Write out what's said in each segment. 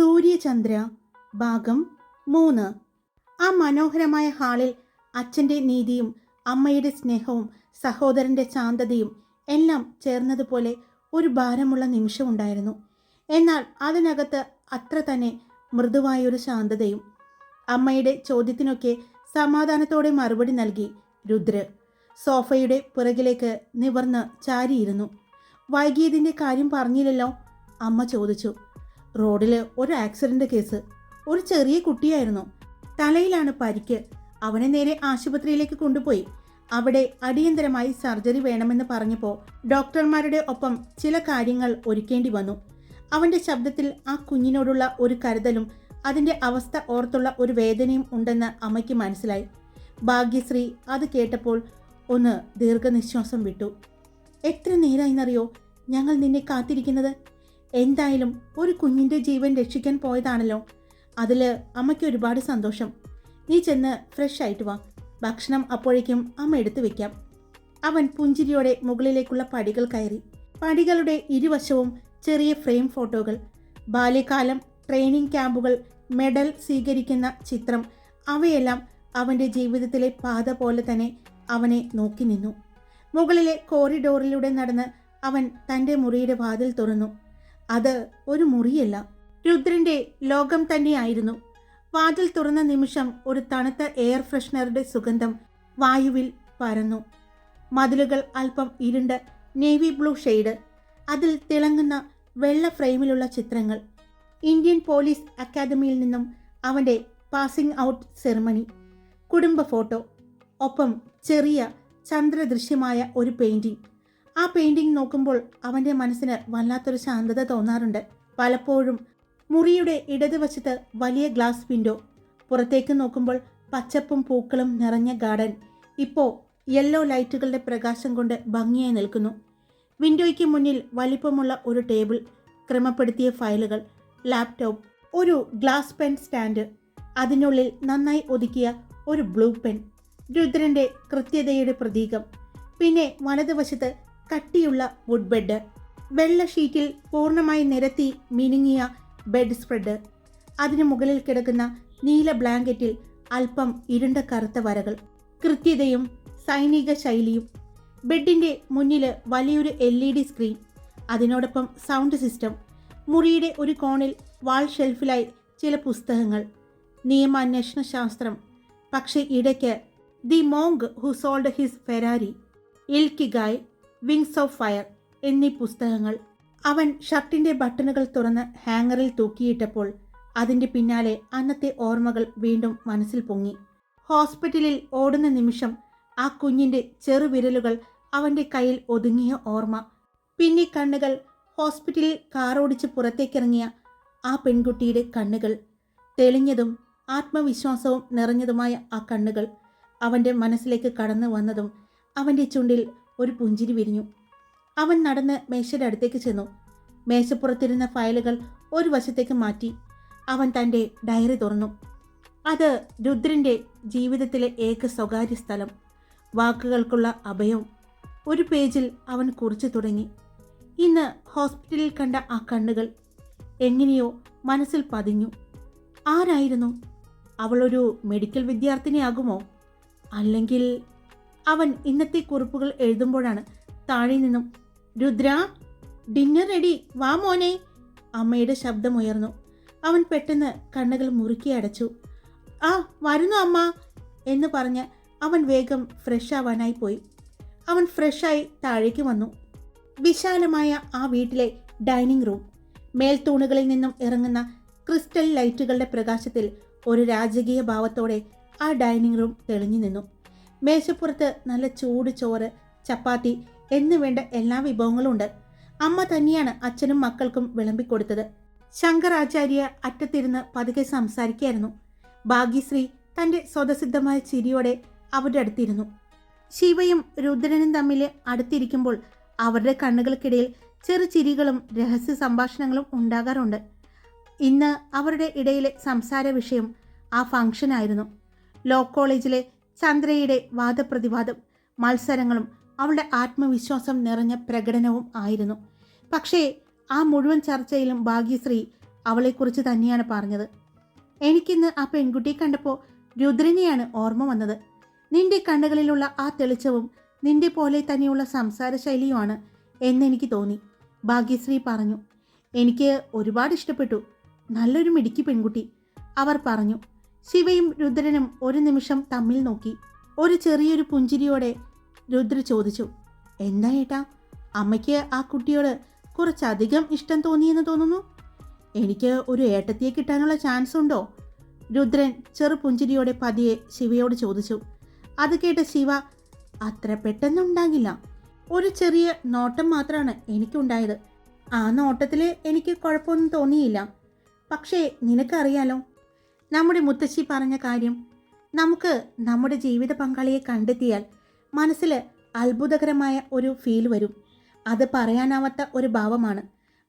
സൂര്യചന്ദ്ര ഭാഗം മൂന്ന്. ആ മനോഹരമായ ഹാളിൽ അച്ഛന്റെ നീതിയും അമ്മയുടെ സ്നേഹവും സഹോദരന്റെ ശാന്തതയും എല്ലാം ചേർന്നതുപോലെ ഒരു ഭാരമുള്ള നിമിഷമുണ്ടായിരുന്നു എന്നാൽ അതിനകത്ത് അത്ര തന്നെ മൃദുവായൊരു ശാന്തതയും അമ്മയുടെ ചോദ്യത്തിനൊക്കെ സമാധാനത്തോടെ മറുപടി നൽകി രുദ്ര. സോഫയുടെ പുറകിലേക്ക് നിവർന്ന് ചാരിയിരുന്നു. വൈകിയതിന്റെ കാര്യം പറഞ്ഞില്ലല്ലോ? അമ്മ ചോദിച്ചു. റോഡിൽ ഒരു ആക്സിഡന്റ് കേസ്. ഒരു ചെറിയ കുട്ടിയായിരുന്നു. തലയിലാണ് പരിക്ക്. അവനെ നേരെ ആശുപത്രിയിലേക്ക് കൊണ്ടുപോയി. അവിടെ അടിയന്തരമായി സർജറി വേണമെന്ന് പറഞ്ഞപ്പോൾ ഡോക്ടർമാരുടെ ഒപ്പം ചില കാര്യങ്ങൾ ഒരുക്കേണ്ടി വന്നു. അവന്റെ ശബ്ദത്തിൽ ആ കുഞ്ഞിനോടുള്ള ഒരു കരുതലും അതിന്റെ അവസ്ഥ ഓർത്തുള്ള ഒരു വേദനയും ഉണ്ടെന്ന് അമ്മയ്ക്ക് മനസ്സിലായി. ഭാഗ്യശ്രീ അത് കേട്ടപ്പോൾ ഒന്ന് ദീർഘനിശ്വാസം വിട്ടു. എത്ര നേരായിന്നറിയോ? ഞങ്ങൾ നിന്നെ കാത്തിരിക്കുന്നത്. എന്തായാലും ഒരു കുഞ്ഞിന്റെ ജീവൻ രക്ഷിക്കാൻ പോയതാണല്ലോ. അതിൽ അമ്മയ്ക്ക് ഒരുപാട് സന്തോഷം. നീ ചെന്ന് ഫ്രഷ് ആയിട്ട് വാ. ഭക്ഷണം അപ്പോഴേക്കും അമ്മ എടുത്തു വെക്കാം. അവൻ പുഞ്ചിരിയോടെ മുകളിലേക്കുള്ള പടികൾ കയറി. പടികളുടെ ഇരുവശവും ചെറിയ ഫ്രെയിം ഫോട്ടോകൾ. ബാല്യകാലം ട്രെയിനിങ് ക്യാമ്പുകൾ മെഡൽ സ്വീകരിക്കുന്ന ചിത്രം. അവയെല്ലാം അവന്റെ ജീവിതത്തിലെ പാത പോലെ തന്നെ അവനെ നോക്കി നിന്നു. മുകളിലെ കോറിഡോറിലൂടെ നടന്ന് അവൻ തന്റെ മുറിയുടെ വാതിൽ തുറന്നു. അത് ഒരു മുറിയല്ല. രുദ്രന്റെ ലോകം തന്നെയായിരുന്നു. വാതിൽ തുറന്ന നിമിഷം ഒരു തണുത്ത എയർ ഫ്രഷ്നറുടെ സുഗന്ധം വായുവിൽ പരന്നു. മതിലുകൾ അല്പം ഇരുണ്ട് നേവി ബ്ലൂ ഷെയ്ഡ് അതിൽ തിളങ്ങുന്ന വെള്ള ഫ്രെയിമിലുള്ള ചിത്രങ്ങൾ ഇന്ത്യൻ പോലീസ് അക്കാദമിയിൽ നിന്നും അവന്റെ പാസിംഗ് ഔട്ട് സെറിമണി കുടുംബ ഫോട്ടോ ഒപ്പം ചെറിയ ചന്ദ്രദൃശ്യമായ ഒരു പെയിന്റിംഗ് ആ പെയിന്റിംഗ് നോക്കുമ്പോൾ അവന്റെ മനസ്സിന് വല്ലാത്തൊരു ശാന്തത തോന്നാറുണ്ട്. പലപ്പോഴും മുറിയുടെ ഇടതുവശത്ത് വലിയ ഗ്ലാസ് വിൻഡോ പുറത്തേക്ക് നോക്കുമ്പോൾ പച്ചപ്പും പൂക്കളും നിറഞ്ഞ ഗാർഡൻ ഇപ്പോൾ യെല്ലോ ലൈറ്റുകളുടെ പ്രകാശം കൊണ്ട് ഭംഗിയായി നിൽക്കുന്നു. വിൻഡോയ്ക്ക് മുന്നിൽ വലിപ്പമുള്ള ഒരു ടേബിൾ ക്രമപ്പെടുത്തിയ ഫയലുകൾ ലാപ്ടോപ്പ് ഒരു ഗ്ലാസ് പെൻ സ്റ്റാൻഡ് അതിനുള്ളിൽ നന്നായി ഒതുക്കിയ ഒരു ബ്ലൂ പെൻ രുദ്രന്റെ കൃത്യതയുടെ പ്രതീകം പിന്നെ വലതുവശത്ത് കട്ടിയുള്ള വുഡ് ബെഡ് വെള്ള ഷീറ്റിൽ പൂർണമായി നിരത്തി മിനുങ്ങിയ ബെഡ് സ്പ്രെഡ് അതിനു മുകളിൽ കിടക്കുന്ന നീല ബ്ലാങ്കറ്റിൽ അല്പം ഇരുണ്ട കറുത്ത വരകൾ കൃത്യതയും സൈനിക ശൈലിയും. ബെഡിന്റെ മുന്നിൽ വലിയൊരു എൽ ഇ ഡി സ്ക്രീൻ അതിനോടൊപ്പം സൗണ്ട് സിസ്റ്റം മുറിയുടെ ഒരു കോണിൽ വാൾ ഷെൽഫിലായി ചില പുസ്തകങ്ങൾ നിയമാന്വേഷണ ശാസ്ത്രം പക്ഷേ ഇടയ്ക്ക് the monk who sold his Ferrari ikigai wings of fire എന്നീ പുസ്തകങ്ങൾ. അവൻ ഷർട്ടിന്റെ ബട്ടണുകൾ തുറന്ന് ഹാങ്ങറിൽ തൂക്കിയിട്ടപ്പോൾ അതിന്റെ പിന്നാലെ അന്നത്തെ ഓർമ്മകൾ വീണ്ടും മനസ്സിൽ പൊങ്ങി. ഹോസ്പിറ്റലിൽ ഓടുന്ന നിമിഷം ആ കുഞ്ഞിന്റെ ചെറുവിരലുകൾ അവന്റെ കയ്യിൽ ഒതുങ്ങിയ ഓർമ്മ. പിന്നെ കണ്ണുകൾ ഹോസ്പിറ്റലിൽ കാറോടിച്ച് പുറത്തേക്കിറങ്ങിയ ആ പെൺകുട്ടിയുടെ കണ്ണുകൾ. തെളിഞ്ഞതും ആത്മവിശ്വാസവും നിറഞ്ഞതുമായ ആ കണ്ണുകൾ അവന്റെ മനസ്സിലേക്ക് കടന്നു വന്നതും അവന്റെ ചുണ്ടിൽ ഒരു പുഞ്ചിരി വിരിഞ്ഞു. അവൻ നടന്ന് മേശയുടെ അടുത്തേക്ക് ചെന്നു. മേശപ്പുറത്തിരുന്ന ഫയലുകൾ ഒരു വശത്തേക്ക് മാറ്റി. അവൻ തന്റെ ഡയറി തുറന്നു. അത് രുദ്രന്റെ ജീവിതത്തിലെ ഏക സ്വകാര്യ സ്ഥലം. വാക്കുകൾക്കുള്ള അഭയം ഒരു പേജിൽ അവൻ കുറിച്ചു തുടങ്ങി. ഇന്ന് ഹോസ്പിറ്റലിൽ കണ്ട ആ കണ്ണുകൾ എങ്ങനെയോ മനസ്സിൽ പതിഞ്ഞു. ആരായിരുന്നു? അവളൊരു മെഡിക്കൽ വിദ്യാർത്ഥിനിയാകുമോ? അല്ലെങ്കിൽ അവൻ ഇന്നത്തെ കുറിപ്പുകൾ എഴുതുമ്പോഴാണ് താഴെ നിന്നും രുദ്ര ഡിന്നർ റെഡി വാ മോനെ. അമ്മയുടെ ശബ്ദം ഉയർന്നു. അവൻ പെട്ടെന്ന് കണ്ണുകൾ മുറുക്കി അടച്ചു. ആ വരുന്നു അമ്മ എന്ന് പറഞ്ഞ് അവൻ വേഗം ഫ്രഷ് ആവാനായി പോയി. അവൻ ഫ്രഷായി താഴേക്ക് വന്നു. വിശാലമായ ആ വീട്ടിലെ ഡൈനിങ് റൂം. മേൽത്തൂണുകളിൽ നിന്നും ഇറങ്ങുന്ന ക്രിസ്റ്റൽ ലൈറ്റുകളുടെ പ്രകാശത്തിൽ ഒരു രാജകീയ ഭാവത്തോടെ ആ ഡൈനിങ് റൂം തെളിഞ്ഞു നിന്നു. മേശപ്പുറത്ത് നല്ല ചൂട് ചോറ് ചപ്പാത്തി എന്നു വേണ്ട എല്ലാ വിഭവങ്ങളും ഉണ്ട് അമ്മ തന്നെയാണ് അച്ഛനും മക്കൾക്കും വിളമ്പിക്കൊടുത്തത് ശങ്കരാചാര്യ അറ്റത്തിരുന്ന് പതുക്കെ സംസാരിക്കായിരുന്നു. ഭാഗ്യശ്രീ തന്റെ സ്വതസിദ്ധമായ ചിരിയോടെ അവരുടെ അടുത്തിരുന്നു. ശിവയും രുദ്രനും തമ്മിൽ അടുത്തിരിക്കുമ്പോൾ അവരുടെ കണ്ണുകൾക്കിടയിൽ ചെറു ചിരികളും രഹസ്യ സംഭാഷണങ്ങളും ഉണ്ടാകാറുണ്ട്. ഇന്ന് അവരുടെ ഇടയിലെ സംസാര വിഷയം ആ ഫംഗ്ഷനായിരുന്നു. ലോ കോളേജിലെ ചന്ദ്രയുടെ വാദപ്രതിവാദം മത്സരങ്ങളും അവളുടെ ആത്മവിശ്വാസം നിറഞ്ഞ പ്രകടനവും ആയിരുന്നു. പക്ഷേ ആ മുഴുവൻ ചർച്ചയിലും ഭാഗ്യശ്രീ അവളെക്കുറിച്ച് തന്നെയാണ് പറഞ്ഞത്. എനിക്കിന്ന് ആ പെൺകുട്ടിയെ കണ്ടപ്പോൾ രുദ്രനെയാണ് ഓർമ്മ വന്നത്. നിന്റെ കണ്ണുകളിലുള്ള ആ തെളിച്ചവും നിന്റെ പോലെ തന്നെയുള്ള സംസാര ശൈലിയുമാണ് എന്നെനിക്ക് തോന്നി. ഭാഗ്യശ്രീ പറഞ്ഞു എനിക്ക് ഒരുപാട് ഇഷ്ടപ്പെട്ടു. നല്ലൊരു മിടുക്കി പെൺകുട്ടി അവർ പറഞ്ഞു. ശിവയും രുദ്രനും ഒരു നിമിഷം തമ്മിൽ നോക്കി. ഒരു ചെറിയൊരു പുഞ്ചിരിയോടെ രുദ്ര ചോദിച്ചു എന്താ ഏട്ടാ അമ്മയ്ക്ക് ആ കുട്ടിയോട് കുറച്ചധികം ഇഷ്ടം തോന്നിയെന്ന് തോന്നുന്നു? എനിക്ക് ഒരു ഏട്ടത്തിയെ കിട്ടാനുള്ള ചാൻസ് ഉണ്ടോ? രുദ്രൻ ചെറു പുഞ്ചിരിയോടെ പതിയെ ശിവയോട് ചോദിച്ചു. അത് കേട്ട ശിവ അത്ര പെട്ടെന്നുണ്ടാകില്ല. ഒരു ചെറിയ നോട്ടം മാത്രമാണ് എനിക്കുണ്ടായത്. ആ നോട്ടത്തിൽ എനിക്ക് കുഴപ്പമൊന്നും തോന്നിയില്ല. പക്ഷേ നിനക്കറിയാലോ നമ്മുടെ മുത്തശ്ശി പറഞ്ഞ കാര്യം നമുക്ക് നമ്മുടെ ജീവിത പങ്കാളിയെ കണ്ടെത്തിയാൽ മനസ്സിൽ അത്ഭുതകരമായ ഒരു ഫീൽ വരും. അത് പറയാനാവാത്ത ഒരു ഭാവമാണ്.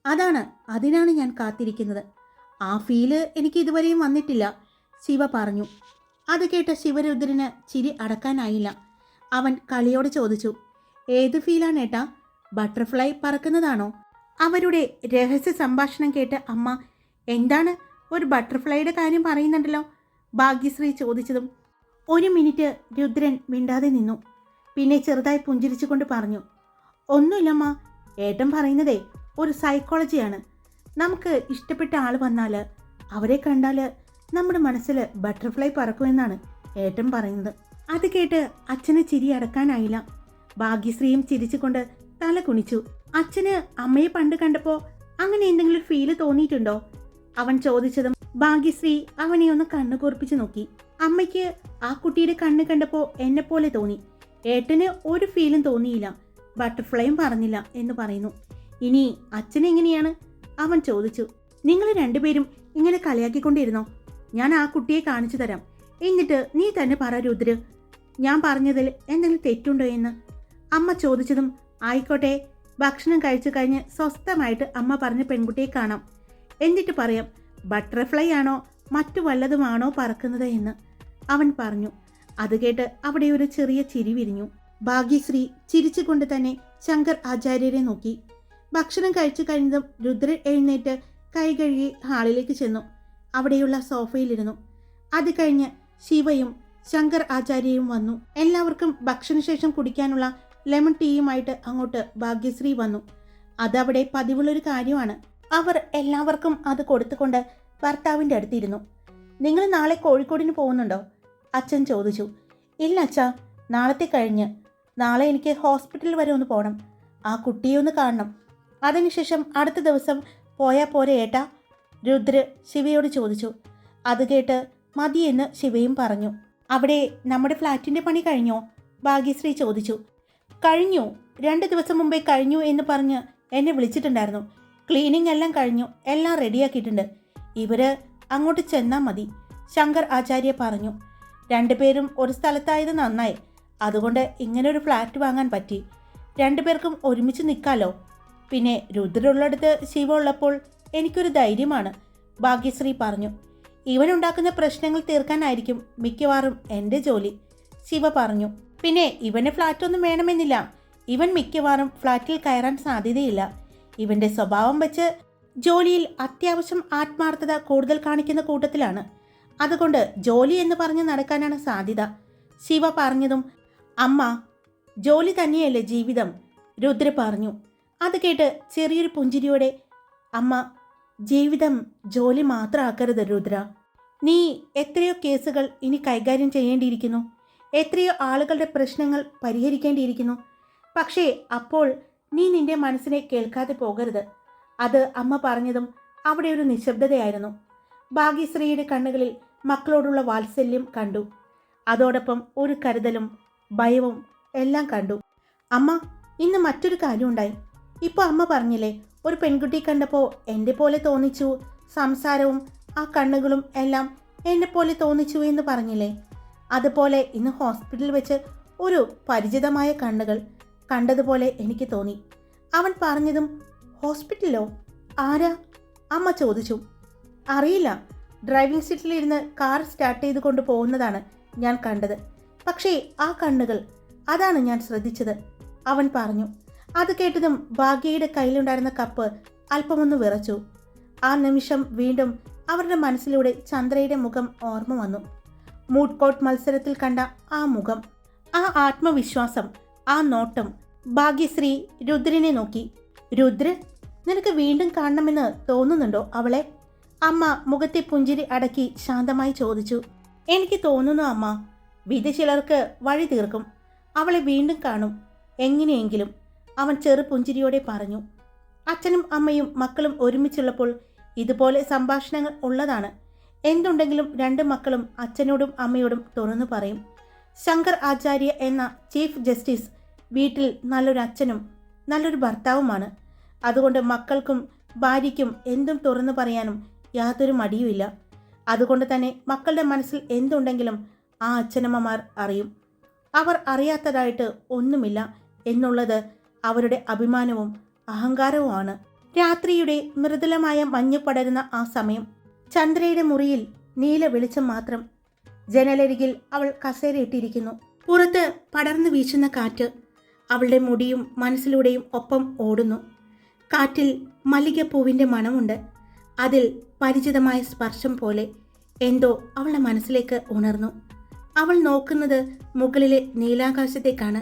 അതാണ് അതിനാണ് ഞാൻ കാത്തിരിക്കുന്നത്. ആ ഫീൽ എനിക്ക് ഇതുവരെയും വന്നിട്ടില്ല ശിവ പറഞ്ഞു. അത് കേട്ട ശിവരുദ്രന് ചിരി അടക്കാനായില്ല. അവൻ കളിയോട് ചോദിച്ചു ഏത് ഫീലാണ് ഏട്ടാ? ബട്ടർഫ്ലൈ പറക്കുന്നതാണോ? അവരുടെ രഹസ്യ സംഭാഷണം കേട്ട് അമ്മ എന്താണ്? ഒരു ബട്ടർഫ്ലൈയുടെ കാര്യം പറയുന്നുണ്ടല്ലോ. ഭാഗ്യശ്രീ ചോദിച്ചതും ഒരു മിനിറ്റ് രുദ്രൻ മിണ്ടാതെ നിന്നു. പിന്നെ ചെറുതായി പുഞ്ചിരിച്ചുകൊണ്ട് പറഞ്ഞു ഒന്നുമില്ലമ്മ ഏട്ടൻ പറയുന്നതേ ഒരു സൈക്കോളജിയാണ്. നമുക്ക് ഇഷ്ടപ്പെട്ട ആൾ വന്നാൽ അവരെ കണ്ടാൽ നമ്മുടെ മനസ്സിൽ ബട്ടർഫ്ലൈ പറക്കുമെന്നാണ് ഏട്ടൻ പറയുന്നത്. അത് കേട്ട് അച്ഛന് ചിരി അടക്കാനായില്ല. ഭാഗ്യശ്രീയും ചിരിച്ചുകൊണ്ട് തല കുണിച്ചു അച്ഛന് അമ്മയെ പണ്ട് കണ്ടപ്പോൾ അങ്ങനെ എന്തെങ്കിലും ഫീൽ തോന്നിയിട്ടുണ്ടോ? അവൻ ചോദിച്ചതും ഭാഗ്യശ്രീ അവനെ ഒന്ന് കണ്ണു കുറിപ്പിച്ചു നോക്കി. അമ്മയ്ക്ക് ആ കുട്ടിയുടെ കണ്ണ് കണ്ടപ്പോൾ എന്നെ പോലെ തോന്നി. ഏട്ടന് ഒരു ഫീലും തോന്നിയില്ല. ബട്ടർഫ്ലൈയും പറഞ്ഞില്ല എന്ന് പറയുന്നു. ഇനി അച്ഛൻ എങ്ങനെയാണ്? അവൻ ചോദിച്ചു. നിങ്ങൾ രണ്ടുപേരും ഇങ്ങനെ കളിയാക്കിക്കൊണ്ടിരുന്നോ? ഞാൻ ആ കുട്ടിയെ കാണിച്ചു തരാം. എന്നിട്ട് നീ തന്നെ പറ രുദ്ര. ഞാൻ പറഞ്ഞതിൽ എന്തെങ്കിലും തെറ്റുണ്ടോ എന്ന്? അമ്മ ചോദിച്ചതും ആയിക്കോട്ടെ ഭക്ഷണം കഴിച്ചു കഴിഞ്ഞ് സ്വസ്ഥമായിട്ട് അമ്മ പറഞ്ഞ പെൺകുട്ടിയെ കാണാം. എന്നിട്ട് പറയാം ബട്ടർഫ്ലൈ ആണോ? മറ്റു വല്ലതുമാണോ പറക്കുന്നത് എന്ന്? അവൻ പറഞ്ഞു. അത് കേട്ട് അവിടെ ഒരു ചെറിയ ചിരി വിരിഞ്ഞു. ഭാഗ്യശ്രീ ചിരിച്ചുകൊണ്ട് തന്നെ ശങ്കർ ആചാര്യരെ നോക്കി. ഭക്ഷണം കഴിച്ചു കഴിഞ്ഞതും രുദ്രൻ എഴുന്നേറ്റ് കൈ കഴുകി ഹാളിലേക്ക് ചെന്നു. അവിടെയുള്ള സോഫയിലിരുന്നു. അത് കഴിഞ്ഞ് ശിവയും ശങ്കർ ആചാര്യയും വന്നു. എല്ലാവർക്കും ഭക്ഷണശേഷം കുടിക്കാനുള്ള ലെമൺ ടീയുമായിട്ട് അങ്ങോട്ട് ഭാഗ്യശ്രീ വന്നു. അതവിടെ പതിവുള്ളൊരു കാര്യമാണ്. അവർ എല്ലാവർക്കും അത് കൊടുത്തുകൊണ്ട് ഭർത്താവിന്റെ അടുത്തിരുന്നു. നിങ്ങൾ നാളെ കോഴിക്കോടിന് പോകുന്നുണ്ടോ? അച്ഛൻ ചോദിച്ചു. ഇല്ല അച്ഛാ നാളത്തെ കഴിഞ്ഞ്. നാളെ എനിക്ക് ഹോസ്പിറ്റലിൽ വരെ ഒന്ന് പോകണം ആ കുട്ടിയെ ഒന്ന് കാണണം. അതിനുശേഷം അടുത്ത ദിവസം പോയാൽ പോരെ ഏട്ടാ? രുദ്ര ശിവയോട് ചോദിച്ചു. അത് കേട്ട് മതിയെന്ന് ശിവയും പറഞ്ഞു. അവിടെ നമ്മുടെ ഫ്ലാറ്റിന്റെ പണി കഴിഞ്ഞോ? ഭാഗ്യശ്രീ ചോദിച്ചു. കഴിഞ്ഞു. രണ്ട് ദിവസം മുമ്പേ കഴിഞ്ഞു എന്ന് പറഞ്ഞ് എന്നെ വിളിച്ചിട്ടുണ്ടായിരുന്നു. ക്ലീനിങ് എല്ലാം കഴിഞ്ഞു. എല്ലാം റെഡിയാക്കിയിട്ടുണ്ട് ഇവർ അങ്ങോട്ട് ചെന്നാൽ മതി. ശങ്കർ ആചാര്യ പറഞ്ഞു. രണ്ടുപേരും ഒരു സ്ഥലത്തായത് നന്നായി. അതുകൊണ്ട് ഇങ്ങനെ ഒരു ഫ്ലാറ്റ് വാങ്ങാൻ പറ്റി. രണ്ടുപേർക്കും ഒരുമിച്ച് നിൽക്കാലോ പിന്നെ രുദ്രുള്ളടുത്ത് ശിവ ഉള്ളപ്പോൾ എനിക്കൊരു ധൈര്യമാണ് ഭാഗ്യശ്രീ പറഞ്ഞു. ഇവനുണ്ടാക്കുന്ന പ്രശ്നങ്ങൾ തീർക്കാനായിരിക്കും മിക്കവാറും എന്റെ ജോലി ശിവ പറഞ്ഞു. പിന്നെ ഇവന് ഫ്ലാറ്റൊന്നും വേണമെന്നില്ല. ഇവൻ മിക്കവാറും ഫ്ലാറ്റിൽ കയറാൻ സാധ്യതയില്ല. ഇവന്റെ സ്വഭാവം വെച്ച് ജോലിയിൽ അത്യാവശ്യം ആത്മാർത്ഥത കൂടുതൽ കാണിക്കുന്ന കൂട്ടത്തിലാണ്. അതുകൊണ്ട് ജോലി എന്ന് പറഞ്ഞ് നടക്കാനാണ് സാധ്യത. ശിവ പറഞ്ഞതും അമ്മ ജോലി തന്നെയല്ലേ ജീവിതം? രുദ്ര പറഞ്ഞു. അത് കേട്ട് ചെറിയൊരു പുഞ്ചിരിയോടെ അമ്മ ജീവിതം ജോലി മാത്രമാക്കരുത് രുദ്ര. നീ എത്രയോ കേസുകൾ ഇനി കൈകാര്യം ചെയ്യേണ്ടിയിരിക്കുന്നു. എത്രയോ ആളുകളുടെ പ്രശ്നങ്ങൾ പരിഹരിക്കേണ്ടിയിരിക്കുന്നു. പക്ഷേ അപ്പോൾ നീ നിന്റെ മനസ്സിനെ കേൾക്കാതെ പോകരുത്. അത് അമ്മ പറഞ്ഞതും അവിടെ ഒരു നിശബ്ദതയായിരുന്നു. ഭാഗ്യശ്രീയുടെ കണ്ണുകളിൽ മക്കളോടുള്ള വാത്സല്യം കണ്ടു. അതോടൊപ്പം ഒരു കരുതലും ഭയവും എല്ലാം കണ്ടു. അമ്മ ഇന്ന് മറ്റൊരു കാര്യമുണ്ടായി. ഇപ്പോൾ അമ്മ പറഞ്ഞില്ലേ ഒരു പെൺകുട്ടി കണ്ടപ്പോൾ എന്റെ പോലെ തോന്നിച്ചു. സംസാരവും ആ കണ്ണുകളും എല്ലാം എന്നെ പോലെ തോന്നിച്ചു എന്ന് പറഞ്ഞില്ലേ? അതുപോലെ ഇന്ന് ഹോസ്പിറ്റലിൽ വെച്ച് ഒരു പരിചിതമായ കണ്ണുകൾ കണ്ടതുപോലെ എനിക്ക് തോന്നി. അവൻ പറഞ്ഞതും ഹോസ്പിറ്റലിലോ ആരാ? അമ്മ ചോദിച്ചു. അറിയില്ല. ഡ്രൈവിംഗ് സീറ്റിലിരുന്ന് കാർ സ്റ്റാർട്ട് ചെയ്ത് കൊണ്ട് പോകുന്നതാണ് ഞാൻ കണ്ടത്. പക്ഷേ ആ കണ്ണുകൾ അതാണ് ഞാൻ ശ്രദ്ധിച്ചത്. അവൻ പറഞ്ഞു. അത് കേട്ടതും ഭാഗ്യയുടെ കയ്യിലുണ്ടായിരുന്ന കപ്പ് അല്പമൊന്ന് വിറച്ചു. ആ നിമിഷം വീണ്ടും അവരുടെ മനസ്സിലൂടെ ചന്ദ്രയുടെ മുഖം ഓർമ്മ വന്നു. മൂഡ് കോട്ട് മത്സരത്തിൽ കണ്ട ആ മുഖം ആ ആത്മവിശ്വാസം ആ നോട്ടം ഭാഗ്യശ്രീ രുദ്രനെ നോക്കി. രുദ്ര നിനക്ക് വീണ്ടും കാണണമെന്ന് തോന്നുന്നുണ്ടോ അവളെ? അമ്മ മുഖത്തെ പുഞ്ചിരി അടക്കി ശാന്തമായി ചോദിച്ചു. എനിക്ക് തോന്നുന്നു അമ്മ വിധി ചിലർക്ക് വഴി തീർക്കും. അവളെ വീണ്ടും കാണും. എങ്ങനെയെങ്കിലും അവൻ ചെറു പുഞ്ചിരിയോടെ പറഞ്ഞു. അച്ഛനും അമ്മയും മക്കളും ഒരുമിച്ചുള്ളപ്പോൾ ഇതുപോലെ സംഭാഷണങ്ങൾ ഉള്ളതാണ്. എന്തുണ്ടെങ്കിലും രണ്ട് മക്കളും അച്ഛനോടും അമ്മയോടും തുറന്നു പറയും. ശങ്കർ ആചാര്യ എന്ന ചീഫ് ജസ്റ്റിസ് വീട്ടിൽ നല്ലൊരു അച്ഛനും നല്ലൊരു ഭർത്താവുമാണ്. അതുകൊണ്ട് മക്കൾക്കും ഭാര്യയ്ക്കും എന്തും തുറന്നു പറയാനും യാതൊരു മടിയുമില്ല. അതുകൊണ്ട് തന്നെ മക്കളുടെ മനസ്സിൽ എന്തുണ്ടെങ്കിലും ആ അച്ഛനമ്മമാർ അറിയും. അവർ അറിയാത്തതായിട്ട് ഒന്നുമില്ല എന്നുള്ളത് അവരുടെ അഭിമാനവും അഹങ്കാരവുമാണ്. രാത്രിയുടെ മൃദുലമായ മഞ്ഞ് പടരുന്ന ആ സമയം ചന്ദ്രയുടെ മുറിയിൽ നീല വെളിച്ചം മാത്രം ജനലരികിൽ അവൾ കസേരയിട്ടിരിക്കുന്നു. പുറത്ത് പടർന്നു വീശുന്ന കാറ്റ് അവളുടെ മുടിയും മനസ്സിലൂടെയും ഒപ്പം ഓടുന്നു. കാറ്റിൽ മല്ലികപ്പൂവിന്റെ മണമുണ്ട്. അതിൽ പരിചിതമായ സ്പർശം പോലെ എന്തോ അവളുടെ മനസ്സിലേക്ക് ഉണർന്നു. അവൾ നോക്കുന്നത് മുകളിലെ നീലാകാശത്തേക്കാണ്.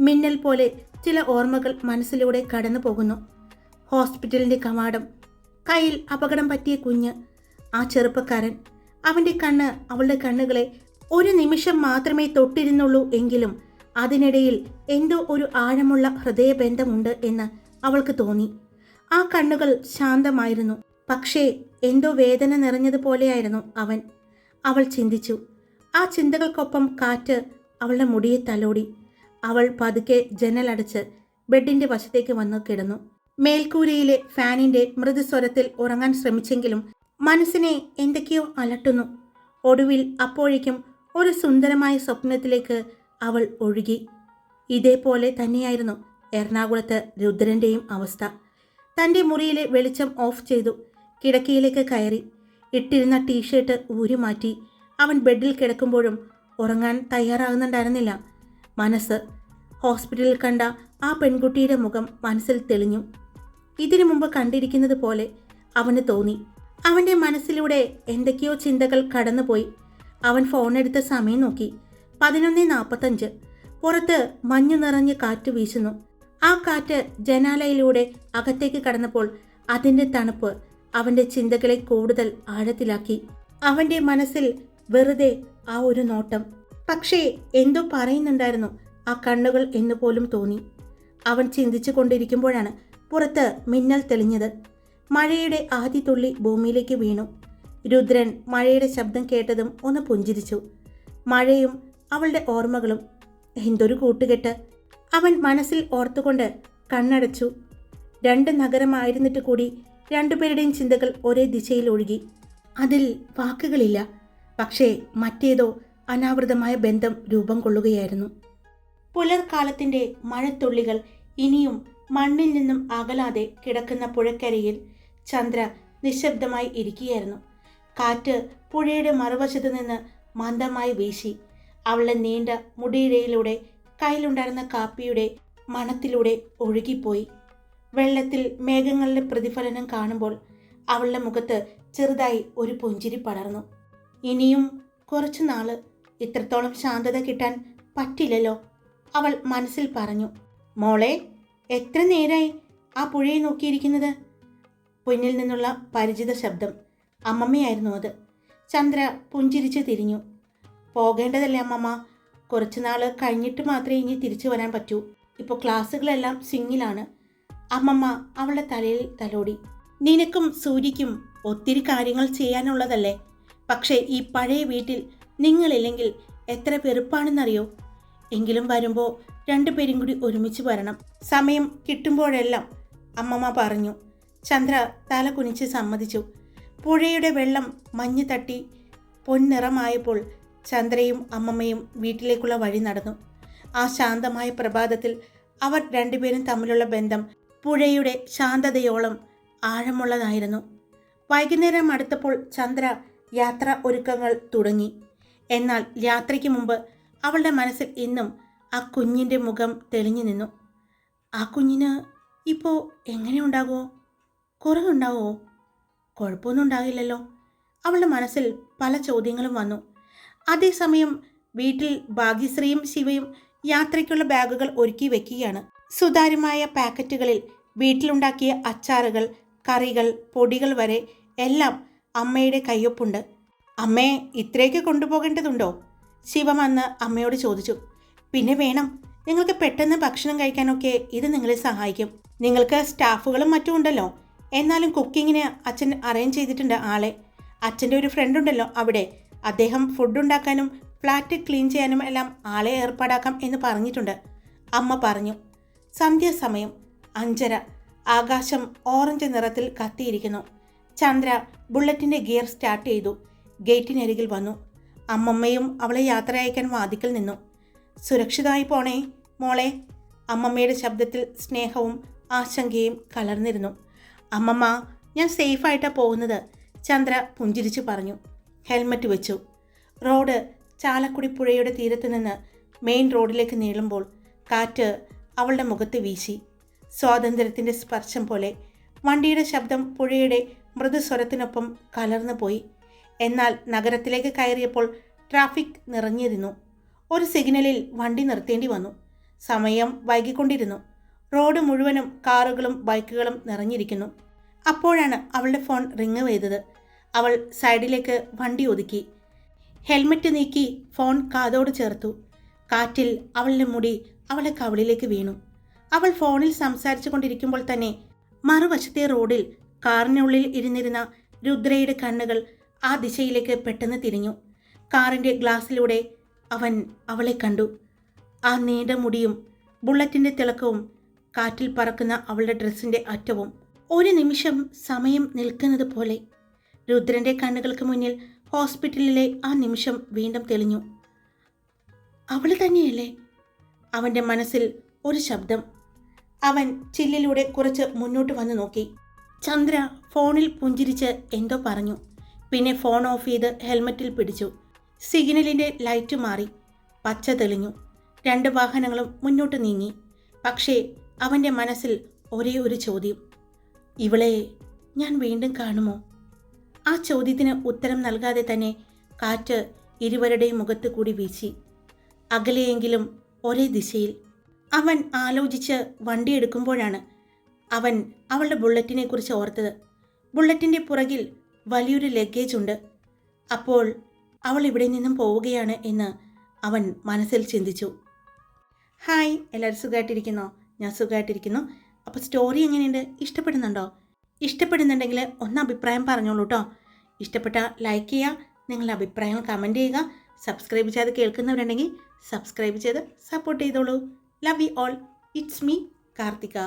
മിന്നൽ പോലെ ചില ഓർമ്മകൾ മനസ്സിലൂടെ കടന്നു പോകുന്നു. ഹോസ്പിറ്റലിന്റെ കവാടം. കയ്യിൽ അപകടം പറ്റിയ കുഞ്ഞ് ആ ചെറുപ്പക്കാരൻ അവന്റെ കണ്ണ് അവളുടെ കണ്ണുകളെ ഒരു നിമിഷം മാത്രമേ തൊട്ടിരുന്നുള്ളൂ എങ്കിലും അതിനിടയിൽ എന്തോ ഒരു ആഴമുള്ള ഹൃദയബന്ധമുണ്ട് എന്ന് അവൾക്ക് തോന്നി. ആ കണ്ണുകൾ ശാന്തമായിരുന്നു. പക്ഷേ എന്തോ വേദന നിറഞ്ഞതുപോലെയായിരുന്നു അവൻ. അവൾ ചിന്തിച്ചു. ആ ചിന്തകൾക്കൊപ്പം കാറ്റ് അവളുടെ മുടിയെ തലോടി. അവൾ പതുക്കെ ജനലടച്ച് ബെഡിന്റെ വശത്തേക്ക് വന്ന് കിടന്നു. മേൽക്കൂരയിലെ ഫാനിന്റെ മൃദുസ്വരത്തിൽ ഉറങ്ങാൻ ശ്രമിച്ചെങ്കിലും മനസ്സിനെ എന്തൊക്കെയോ അലട്ടുന്നു. ഒടുവിൽ അപ്പോഴേക്കും ഒരു സുന്ദരമായ സ്വപ്നത്തിലേക്ക് അവൾ ഒഴുകി. ഇതേപോലെ തന്നെയായിരുന്നു എറണാകുളത്ത് രുദ്രന്റെയും അവസ്ഥ. തന്റെ മുറിയിലെ വെളിച്ചം ഓഫ് ചെയ്തു. കിടക്കയിലേക്ക് കയറി. ഇട്ടിരുന്ന ടീഷർട്ട് ഊരി മാറ്റി. അവൻ ബെഡിൽ കിടക്കുമ്പോഴും ഉറങ്ങാൻ തയ്യാറാകുന്നുണ്ടായിരുന്നില്ല. മനസ്സ് ഹോസ്പിറ്റലിൽ കണ്ട ആ പെൺകുട്ടിയുടെ മുഖം മനസ്സിൽ തെളിഞ്ഞു. ഇതിനു മുമ്പ് കണ്ടിരിക്കുന്നത് പോലെ അവന് തോന്നി. അവന്റെ മനസ്സിലൂടെ എന്തൊക്കെയോ ചിന്തകൾ കടന്നുപോയി. അവൻ ഫോണെടുത്ത് സമയം നോക്കി. പതിനൊന്ന് നാൽപ്പത്തഞ്ച് പുറത്ത് മഞ്ഞു നിറഞ്ഞ് കാറ്റ് വീശുന്നു. ആ കാറ്റ് ജനാലയിലൂടെ അകത്തേക്ക് കടന്നപ്പോൾ അതിന്റെ തണുപ്പ് അവന്റെ ചിന്തകളെ കൂടുതൽ ആഴത്തിലാക്കി. അവന്റെ മനസ്സിൽ വെറുതെ ആ ഒരു നോട്ടം. പക്ഷേ എന്തോ പറയുന്നുണ്ടായിരുന്നു. ആ കണ്ണുകൾ എന്നുപോലും തോന്നി. അവൻ ചിന്തിച്ചു കൊണ്ടിരിക്കുമ്പോഴാണ് പുറത്ത് മിന്നൽ തെളിഞ്ഞത്. മഴയുടെ ആദ്യ തുള്ളി ഭൂമിയിലേക്ക് വീണു. രുദ്രൻ മഴയുടെ ശബ്ദം കേട്ടതും ഒന്ന് പുഞ്ചിരിച്ചു. മഴയും അവളുടെ ഓർമ്മകളും എന്തൊരു കൂട്ടുകെട്ട്. അവൻ മനസ്സിൽ ഓർത്തുകൊണ്ട് കണ്ണടച്ചു. രണ്ട് നഗരമായിരുന്നിട്ട് കൂടി രണ്ടുപേരുടെയും ചിന്തകൾ ഒരേ ദിശയിൽ ഒഴുകി. അതിൽ വാക്കുകളില്ല. പക്ഷേ മറ്റേതോ അനാവൃതമായ ബന്ധം രൂപം കൊള്ളുകയായിരുന്നു. പുലർക്കാലത്തിന്റെ മഴത്തുള്ളികൾ ഇനിയും മണ്ണിൽ നിന്നും അകലാതെ കിടക്കുന്ന പുഴക്കരയിൽ ചന്ദ്ര നിശബ്ദമായി ഇരിക്കുകയായിരുന്നു. കാറ്റ് പുഴയുടെ മറുവശത്തു നിന്ന് മന്ദമായി വീശി. അവളുടെ നീണ്ട മുടിയിഴയിലൂടെ കയ്യിലുണ്ടായിരുന്ന കാപ്പിയുടെ മണത്തിലൂടെ ഒഴുകിപ്പോയി. വെള്ളത്തിൽ മേഘങ്ങളുടെ പ്രതിഫലനം കാണുമ്പോൾ അവളുടെ മുഖത്ത് ചെറുതായി ഒരു പുഞ്ചിരി പടർന്നു. ഇനിയും കുറച്ചു നാൾ. ഇത്രത്തോളം ശാന്തത കിട്ടാൻ പറ്റില്ലല്ലോ അവൾ മനസ്സിൽ പറഞ്ഞു. മോളെ എത്ര നേരായി ആ പുഴയെ നോക്കിയിരിക്കുന്നത്? പിന്നിൽ നിന്നുള്ള പരിചിത ശബ്ദം. അമ്മമ്മയായിരുന്നു അത്. ചന്ദ്ര പുഞ്ചിരിച്ച് തിരിഞ്ഞു. പോകേണ്ടതല്ലേ അമ്മമ്മ? കുറച്ച് നാൾ കഴിഞ്ഞിട്ട് മാത്രമേ ഇനി തിരിച്ചു വരാൻ പറ്റൂ. ഇപ്പോൾ ക്ലാസ്സുകളെല്ലാം സിങ്ങിലാണ് അമ്മമ്മ അവളുടെ തലയിൽ തലോടി. നിനക്കും സൂര്യയ്ക്കും ഒത്തിരി കാര്യങ്ങൾ ചെയ്യാനുള്ളതല്ലേ? പക്ഷേ ഈ പഴയ വീട്ടിൽ നിങ്ങളില്ലെങ്കിൽ എത്ര വെറുപ്പാണെന്നറിയോ? എങ്കിലും വരുമ്പോൾ രണ്ടുപേരും കൂടി ഒരുമിച്ച് വരണം. സമയം കിട്ടുമ്പോഴെല്ലാം അമ്മമ്മ പറഞ്ഞു. ചന്ദ്ര തല കുനിച്ച് സമ്മതിച്ചു. പുഴയുടെ വെള്ളം മഞ്ഞ് തട്ടി പൊൻനിറമായപ്പോൾ ചന്ദ്രയും അമ്മമ്മയും വീട്ടിലേക്കുള്ള വഴി നടന്നു. ആ ശാന്തമായ പ്രഭാതത്തിൽ അവർ രണ്ടുപേരും തമ്മിലുള്ള ബന്ധം പുഴയുടെ ശാന്തതയോളം ആഴമുള്ളതായിരുന്നു. വൈകുന്നേരം അടുത്തപ്പോൾ ചന്ദ്ര യാത്ര ഒരുക്കങ്ങൾ തുടങ്ങി. എന്നാൽ യാത്രയ്ക്ക് മുമ്പ് അവളുടെ മനസ്സിൽ ഇന്നും ആ കുഞ്ഞിന്റെ മുഖം തെളിഞ്ഞു നിന്നു. ആ കുഞ്ഞിന് ഇപ്പോൾ എങ്ങനെ ഉണ്ടാകുമോ കുറവുണ്ടാവുമോ കുഴപ്പമൊന്നും ഉണ്ടാകില്ലല്ലോ. അവളുടെ മനസ്സിൽ പല ചോദ്യങ്ങളും വന്നു. അതേസമയം വീട്ടിൽ ഭാഗ്യശ്രീയും ശിവയും യാത്രയ്ക്കുള്ള ബാഗുകൾ ഒരുക്കി വെക്കുകയാണ്. സുതാര്യമായ പാക്കറ്റുകളിൽ വീട്ടിലുണ്ടാക്കിയ അച്ചാറുകൾ കറികൾ പൊടികൾ വരെ എല്ലാം അമ്മയുടെ കയ്യൊപ്പുണ്ട്. അമ്മയെ ഇത്രയൊക്കെ കൊണ്ടുപോകേണ്ടതുണ്ടോ? ശിവം അന്ന് അമ്മയോട് ചോദിച്ചു. പിന്നെ വേണം. നിങ്ങൾക്ക് പെട്ടെന്ന് ഭക്ഷണം കഴിക്കാനൊക്കെ ഇത് നിങ്ങളെ സഹായിക്കും. നിങ്ങൾക്ക് സ്റ്റാഫുകളും മറ്റും ഉണ്ടല്ലോ. എന്നാലും കുക്കിങ്ങിന് അച്ഛൻ അറേഞ്ച് ചെയ്തിട്ടുണ്ട് ആളെ. അച്ഛന്റെ ഒരു ഫ്രണ്ട് ഉണ്ടല്ലോ അവിടെ. അദ്ദേഹം ഫുഡ് ഉണ്ടാക്കാനും ഫ്ലാറ്റ് ക്ലീൻ ചെയ്യാനും എല്ലാം ആളെ ഏർപ്പാടാക്കാം എന്ന് പറഞ്ഞിട്ടുണ്ട്. അമ്മ പറഞ്ഞു സന്ധ്യാസമയം അഞ്ചര. ആകാശം ഓറഞ്ച് നിറത്തിൽ കത്തിയിരിക്കുന്നു. ചന്ദ്ര ബുള്ളറ്റിന്റെ ഗിയർ സ്റ്റാർട്ട് ചെയ്തു. ഗേറ്റിനരികിൽ വന്നു. അമ്മമ്മയും അവളെ യാത്ര അയക്കാൻ വാതിക്കൽ നിന്നു. സുരക്ഷിതമായി പോണേ മോളെ. അമ്മമ്മയുടെ ശബ്ദത്തിൽ സ്നേഹവും ആശങ്കയും കലർന്നിരുന്നു. അമ്മമ്മ ഞാൻ സേഫായിട്ടാണ് പോകുന്നത് ചന്ദ്ര പുഞ്ചിരിച്ചു പറഞ്ഞു. ഹെൽമറ്റ് വെച്ചു. റോഡ് ചാലക്കുടി പുഴയുടെ തീരത്ത് നിന്ന് മെയിൻ റോഡിലേക്ക് നീളുമ്പോൾ കാറ്റ് അവളുടെ മുഖത്ത് വീശി. സ്വാതന്ത്ര്യത്തിന്റെ സ്പർശം പോലെ വണ്ടിയുടെ ശബ്ദം പുഴയുടെ മൃദുസ്വരത്തിനൊപ്പം കലർന്നു പോയി. എന്നാൽ നഗരത്തിലേക്ക് കയറിയപ്പോൾ ട്രാഫിക് നിറഞ്ഞിരുന്നു. ഒരു സിഗ്നലിൽ വണ്ടി നിർത്തേണ്ടി വന്നു. സമയം വൈകിക്കൊണ്ടിരുന്നു. റോഡ് മുഴുവനും കാറുകളും ബൈക്കുകളും നിറഞ്ഞിരിക്കുന്നു. അപ്പോഴാണ് അവളുടെ ഫോൺ റിങ് ചെയ്തത്. അവൾ സൈഡിലേക്ക് വണ്ടി ഒതുക്കി. ഹെൽമെറ്റ് നീക്കി ഫോൺ കാതോട് ചേർത്തു. കാറ്റിൽ അവളുടെ മുടി അവളെ കവളിലേക്ക് വീണു. അവൾ ഫോണിൽ സംസാരിച്ചു കൊണ്ടിരിക്കുമ്പോൾ തന്നെ മറുവശത്തെ റോഡിൽ കാറിനുള്ളിൽ ഇരുന്നിരുന്ന രുദ്രയുടെ കണ്ണുകൾ ആ ദിശയിലേക്ക് പെട്ടെന്ന് തിരിഞ്ഞു. കാറിന്റെ ഗ്ലാസ്സിലൂടെ അവൻ അവളെ കണ്ടു. ആ നീണ്ട മുടിയും ബുള്ളറ്റിന്റെ തിളക്കവും കാറ്റിൽ പറക്കുന്ന അവളുടെ ഡ്രസ്സിന്റെ അറ്റവും ഒരു നിമിഷം സമയം നിൽക്കുന്നത് പോലെ. രുദ്രന്റെ കണ്ണുകൾക്ക് മുന്നിൽ ഹോസ്പിറ്റലിലെ ആ നിമിഷം വീണ്ടും തെളിഞ്ഞു. അവൾ തന്നെയല്ലേ? അവന്റെ മനസ്സിൽ ഒരു ശബ്ദം. അവൻ ചില്ലിലൂടെ കുറച്ച് മുന്നോട്ട് വന്ന് നോക്കി. ചന്ദ്ര ഫോണിൽ പുഞ്ചിരിച്ച് എന്തോ പറഞ്ഞു. പിന്നെ ഫോൺ ഓഫ് ചെയ്ത് ഹെൽമെറ്റിൽ പിടിച്ചു. സിഗ്നലിന്റെ ലൈറ്റ് മാറി. പച്ച തെളിഞ്ഞു. രണ്ട് വാഹനങ്ങളും മുന്നോട്ട് നീങ്ങി. പക്ഷേ അവന്റെ മനസ്സിൽ ഒരേ ഒരു ചോദ്യം. ഇവളെ ഞാൻ വീണ്ടും കാണുമോ? ആ ചോദ്യത്തിന് ഉത്തരം നൽകാതെ തന്നെ കാറ്റ് ഇരുവരുടെയും മുഖത്ത് കൂടി വീശി. അകലെയെങ്കിലും ഒരേ ദിശയിൽ. അവൻ ആലോചിച്ച് വണ്ടി വണ്ടിയെടുക്കുമ്പോഴാണ് അവൻ അവളുടെ ബുള്ളറ്റിനെ കുറിച്ച് ഓർത്തത്. ബുള്ളറ്റിന്റെ പുറകിൽ വലിയൊരു ലഗേജ് ഉണ്ട്. അപ്പോൾ അവൾ ഇവിടെ നിന്നും പോവുകയാണ് എന്ന് അവൻ മനസ്സിൽ ചിന്തിച്ചു. ഹായ് എല്ലാവരും സുഖമായിട്ടിരിക്കുന്നോ? ഞാൻ സുഖമായിട്ടിരിക്കുന്നു അപ്പോൾ സ്റ്റോറി എങ്ങനെയുണ്ട്? ഇഷ്ടപ്പെടുന്നുണ്ടോ? ഇഷ്ടപ്പെടുന്നുണ്ടെങ്കിൽ ഒന്ന് അഭിപ്രായം പറഞ്ഞോളൂ കേട്ടോ ഇഷ്ടപ്പെട്ട ലൈക്ക് ചെയ്യുക നിങ്ങളുടെ അഭിപ്രായങ്ങൾ കമന്റ് ചെയ്യുക സബ്സ്ക്രൈബ് ചെയ്ത് കേൾക്കുന്നവരുണ്ടെങ്കിൽ സബ്സ്ക്രൈബ് ചെയ്ത് സപ്പോർട്ട് ചെയ്തോളൂ. Love you all it's me Karthika